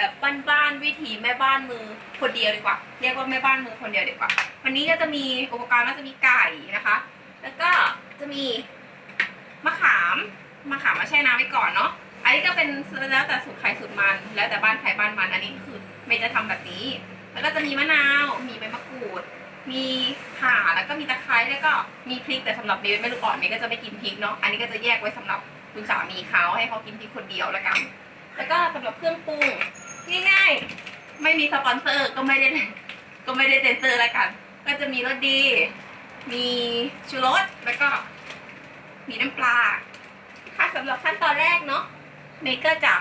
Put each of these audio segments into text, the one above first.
แบบบ้านๆวิถีแม่บ้านมือคนเดียวดีกว่า เรียกว่าแม่บ้านมือคนเดียวดีกว่า วันนี้ก็จะมีอุปกรณ์ก็จะมีไก่นะคะ แล้วก็จะมีมะขามมะขามมาแช่น้ำไว้ก่อนเนาะอันนี้ก็เป็นแล้วแต่สูตรใครสูตรมันแล้วแต่บ้านใครบ้านมันอันนี้คือเมย์จะทำแบบนี้ แล้วก็จะมีมะนาวมีใบมะกรูด มีข่าแล้วก็มีตะไคร้แล้วก็มีพริกแต่สำหรับเมย์ไม่รู้ก่อนเมย์ก็จะไม่กินพริกเนาะอันนี้ก็จะแยกไว้สำหรับคุณสามีเขาให้เขากินพริกคนเดียวแล้วกัน แล้วก็สำหรับเครื่องปรุง ไม่มีสปอนเซอร์ก็ไม่ได้ ก็ไม่ได้เซ็นเซอร์ล้วกัน ก็จะมีรสดี มีชูรสแล้วก็ มีน้ำปลา ค่ะสำหรับขั้นตอนแรกเนาะเมย์ก็จะ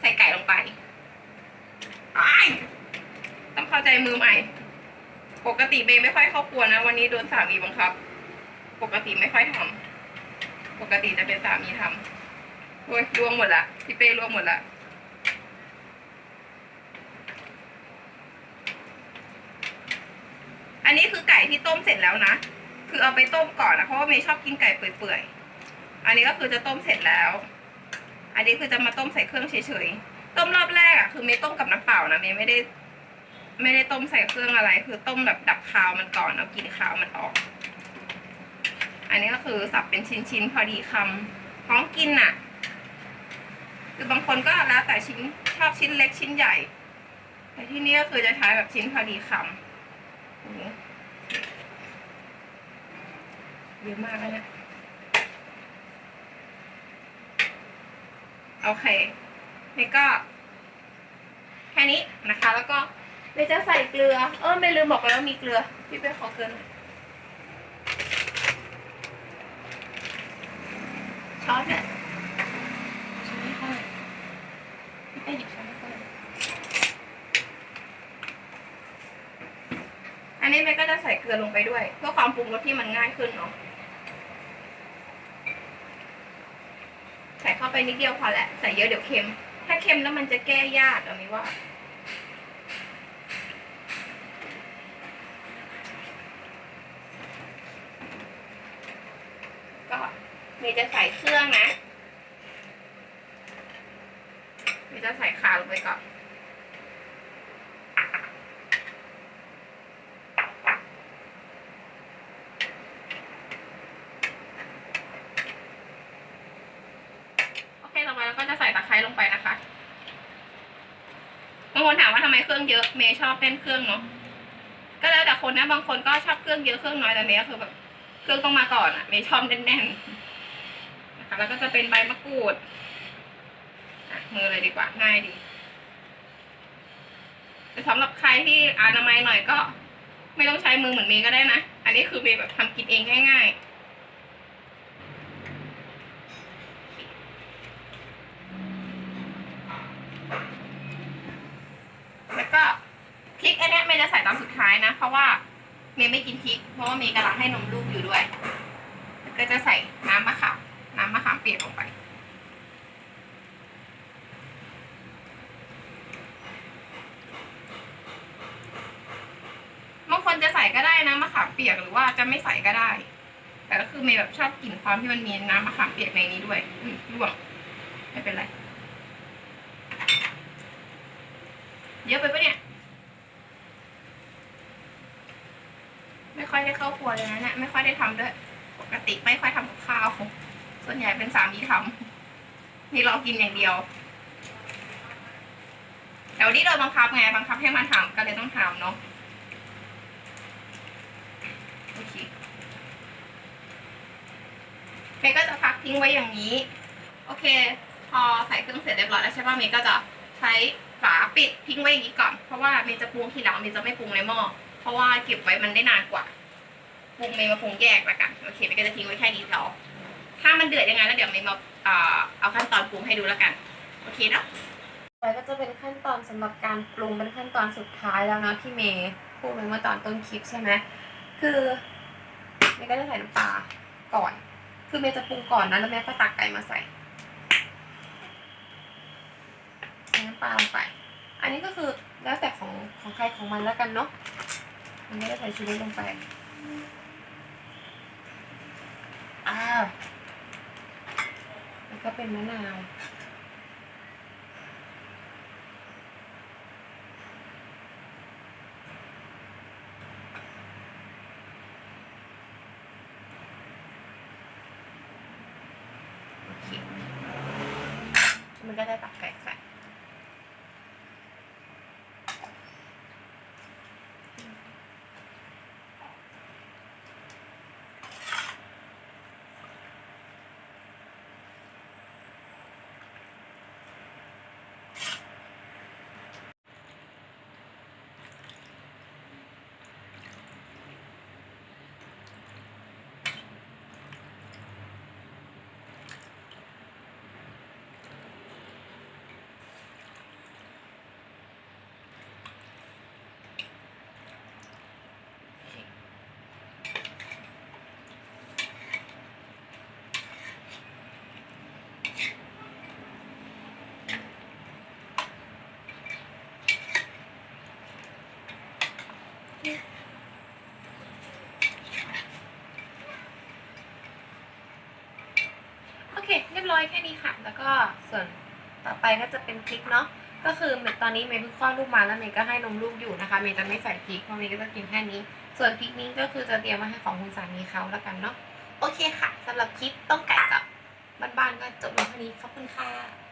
ใส่ไก่ลงไปอ้ายต้องเข้าใจมือใหม่ ปกติเมย์ไม่ค่อยเข้าครัวนะ วันนี้โดนสามีบังคับ ปกติไม่ค่อยทำปกติจะเป็นสามีทำโอ้ยล่วงหมดละพี่เป้ล่วงหมดละ นี้คือไก่ที่ต้มเสร็จแล้วนะ คือเอาไปต้มก่อนนะเพราะว่าเมย์ชอบกินไก่เปื่อยๆ อันนี้ก็คือจะต้มเสร็จแล้ว อันนี้คือจะมาต้มใส่เครื่องเฉยๆ ต้มรอบแรกอะคือเมย์ต้มกับน้ำเปล่านะเมย์ไม่ได้ ไม่ได้ต้มใส่เครื่องอะไร คือต้มแบบดับคาวมันก่อนเอากลินคาวมันออก อันนี้ก็คือสับเป็นชิ้นๆพอดีคำพร้อมกินน่ะ คือบางคนก็แล้วแต่ชิ้นชอบชิ้นเล็กชิ้นใหญ่ แต่ที่นี่ก็คือจะใช้แบบชิ้นพอดีคำโอ้โห เยอะมากแล้วเนี่ย โอเคนี่ก็ แค่นี้นะคะ แล้วก็เมยจะใส่เกลือ เออไม่ลืมบอกไปว่ามีเกลือ พี่เป้ขอเกลือหน่อยช้อนเนี่ยช้อนไม่ค่อยพี่เป้หยิบช้อนไม่ค่อย อันนี้เมย์ก็จะใส่เกลือลงไปด้วย เพื่อความปรุงรสที่มันง่ายขึ้นเนาะใส่เข้าไปนิดเดียวพอแหละใส่เยอะเดี๋ยวเค็ม ถ้าเค็มแล้วมันจะแก้ยากอะมิว่า ก็มย์จะใส่เครื่องนะมย์จะใส่ขาลงไปก่อน โอเคต่อไปเราก็จะใส่ตะไคร้ลงไปนะคะบางคนถามว่าทำไมเครื่องเยอะเมย์ชอบเล่นเครื่องเนาะก็แล้วแต่คนนะบางคนก็ชอบเครื่องเยอะเครื่องน้อยแต่เมย์ก็คือแบบเครื่องต้องมาก่อนอะเมย์ชอบแน่นๆนะคะ แล้วก็จะเป็นใบมะกรูดมือเลยดีกว่าง่ายดีแต่สำหรับใครที่อนามัยหน่อยก็ ไม่ต้องใช้มือเหมือนเมย์ก็ได้นะ อันนี้คือเมย์แบบทำกินเองง่าย ๆ แล้วก็พริกอันเนี้ยเมย์จะใส่ตอ นสุดท้ายนะ เพราะว่าเมย์ไม่กินพริก เพราะว่าเมย์กำลังให้นมลูกอยู่ด้วย ก็จะใส่น้ำมะขามน้ำมะขามเปียกลงไป บางคนจะใส่ก็ได้นะมะขามเปียกหรือว่าจะไม่ใส่ก็ได้ แต่ก็คือเมย์แบบชอบกลิ่นความที่มันมีน้ำมะขามเปียกในนี้ด้วยอืมร่วงไม่เป็นไร เยอะไปปะเนี่ย ไม่ค่อยได้เข้าครัวเลยนะเนี่ยไม่ค่อยได้ทำด้วย ปกติไม่ค่อยทำกับข้าว ส่วนใหญ่เป็นสามีทำนี่เรากินอย่างเดียวแต่วันนี้โดนบังคับไงบังคับให้มาทำก็เลยต้องทำเนาะโอเคเมย์ก็จะพักทิ้งไว้อย่างนี้ โอเค พอใส่เครื่องเสร็จเรียบร้อยแล้วใช่ป่ะเมย์ก็จะใช้ฝาปิดทิ้งไว้อย่างนี้ก่อน เพราะว่าเมย์จะปรุงทีหลังเมย์จะไม่ปรุงในหม้อเพราะว่าเก็บไว้มันได้นานกว่า ปรุงเมย์มาปรุงแยกละกันโอเคเมย์ก็จะทิ้งไว้แค่นี้แล้วถ้ามันเดือดยังไงแล้วเดี๋ยวเมย์มาเอาขั้นตอนปรุงให้ดูแล้วกันโอเคเนาะไปก็จะเป็นขั้นตอนสำหรับการปรุงเป็นขั้นตอนสุดท้ายแล้วเนาะที่เมย์พูดไปเมื่อตอนต้นคลิปใช่ไหมคือเมย์ก็จะใส่น้ำปลาก่อน คือเมย์จะปรุงก่อนนะแล้วเมย์ก็ตักไก่มาใส่น้ำปลาลงไป อันนี้ก็คือแล้วแต่ของของใครของมันแล้วกันเนาะ มันก็จะใส่ชูรสลงไป แล้วก็เป็นมะนาวมันก็ได้ตับไก่ไข่ ยบร้อยแค่นี้ค่ะ แล้วก็ส่วนต่อไปก็จะเป็นพริกเนาะ ก็คือเมย์ตอนนี้เมย์เพิ่งคลอดลูกมาแล้วเมย์ก็ให้นมลูกอยู่นะคะ เมย์จะไม่ใส่พริกเพราะเมย์ก็จะกินแค่นี้ ส่วนพริกนี้ก็คือจะเตรียมมาให้ของคุณสามีเขาแล้วกันเนาะ โอเคค่ะสำหรับคลิปต้มไก่กับบ้านๆก็จบลงเท่านี้ ขอบคุณค่ะ